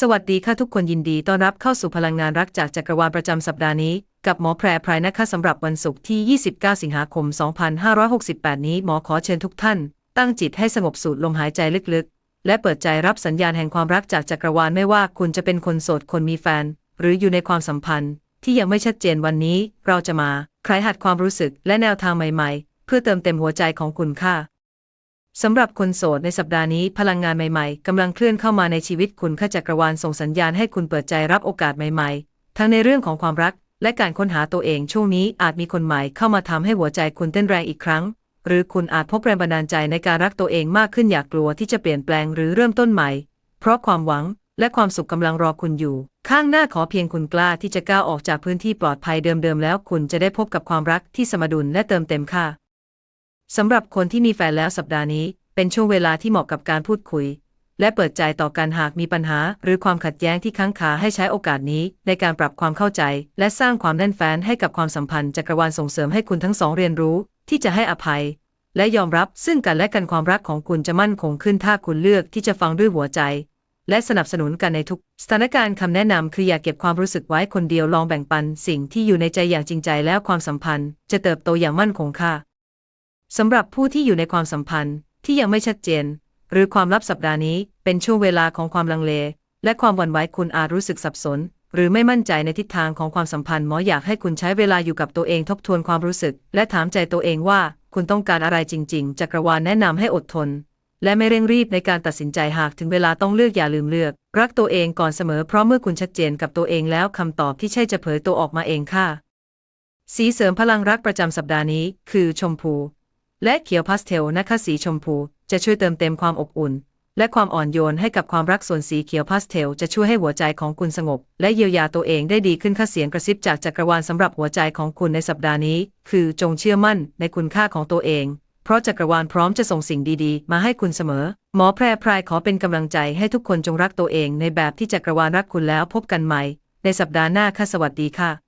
สวัสดีค่ะทุกคนยินดีต้อนรับเข้าสู่พลังงานรักจากจักรวาลประจำสัปดาห์นี้ กับหมอแพรพรายนะคะสำหรับวันศุกร์ที่ 29 สิงหาคม 2568 นี้หมอขอเชิญทุกท่าน ตั้งจิตให้สงบสูดลมหายใจลึกๆ และเปิดใจรับสัญญาณแห่งความรักจากจักรวาลไม่ว่าคุณจะเป็นคนโสดคนมีแฟน หรืออยู่ในความสัมพันธ์ ที่ยังไม่ชัดเจนวันนี้ เราจะมาคลายหัดความรู้สึกและแนวทางใหม่ ๆ เพื่อเติมเต็มหัวใจของคุณค่ะ สำหรับคนโสดในสัปดาห์นี้พลังงานใหม่ๆกำลังเคลื่อนเข้ามาในชีวิตคุณข้าจักรวาลส่งสัญญาณให้คุณเปิดใจรับโอกาสใหม่ๆ ทั้งในเรื่องของความรัก และการค้นหาตัวเองช่วงนี้อาจมีคนใหม่เข้ามาทำให้หัวใจคุณเต้นแรงอีกครั้ง หรือคุณอาจพบแรงบันดาลใจในการรักตัวเองมากขึ้นอยากกลัวที่จะเปลี่ยนแปลงหรือเริ่มต้นใหม่ เพราะความหวังและความสุขกำลังรอคุณอยู่ ข้างหน้าขอเพียงคุณกล้าที่จะก้าวออกจากพื้นที่ปลอดภัยเดิมๆแล้วคุณจะได้พบกับความรักที่สมดุลและเติมเต็มค่ะ สำหรับคนที่มีแฟนแล้วสัปดาห์นี้ เป็นช่วงเวลาที่เหมาะกับการพูดคุย และเปิดใจต่อกันหากมีปัญหา หรือความขัดแย้งที่ค้างคาให้ใช้โอกาสนี้ ในการปรับความเข้าใจ และสร้างความแน่นแฟ้นให้กับความสัมพันธ์จักรวาลส่งเสริมให้คุณทั้งสองเรียนรู้ ที่จะให้อภัย และยอมรับซึ่งกันและกันความรักของคุณจะมั่นคงขึ้นถ้าคุณเลือกที่จะฟังด้วยหัวใจ และสนับสนุนกันในทุกสถานการณ์คำแนะนำคืออย่าเก็บความรู้สึกไว้คนเดียวลองแบ่งปัน สิ่งที่อยู่ในใจอย่างจริงใจแล้วความสัมพันธ์ จะเติบโตอย่างมั่นคงค่ะ สำหรับผู้ที่อยู่ในความสัมพันธ์ที่ยังไม่ชัดเจน หรือความลับสัปดาห์นี้เป็นช่วงเวลาของความลังเล และความหวั่นไหวคุณอาจรู้สึกสับสน หรือไม่มั่นใจในทิศทางของความสัมพันธ์หมออยากให้คุณใช้เวลาอยู่กับตัวเองทบทวนความรู้สึก และถามใจตัวเองว่าคุณต้องการอะไรจริง ๆจักรวาลแนะนำให้อดทน และไม่เร่งรีบในการตัดสินใจหากถึงเวลาต้องเลือกอย่าลืมเลือก รักตัวเองก่อนเสมอเพราะเมื่อคุณชัดเจนกับตัวเองแล้วคำตอบที่ใช่จะเผยตัวออกมาเองค่ะสีเสริมพลังรักประจำสัปดาห์นี้ คือชมพู และเขียวพาสเทลนะคะสีชมพู จะช่วยเติมเต็มความอบอุ่น และความอ่อนโยนให้กับความรักส่วนสีเขียวพาสเทลจะช่วยให้หัวใจของคุณสงบ และเยียวยาตัวเองได้ดีขึ้นค่ะเสียงกระซิบจากจักรวาลสำหรับหัวใจของคุณในสัปดาห์นี้ คือจงเชื่อมั่นในคุณค่าของตัวเองเพราะจักรวาลพร้อมจะส่งสิ่งดีๆ มาให้คุณเสมอ หมอแพรพรายขอเป็นกำลังใจให้ทุกคนจงรักตัวเองในแบบที่จักรวาลรักคุณแล้วพบกันใหม่ ในสัปดาห์หน้าค่ะสวัสดีค่ะ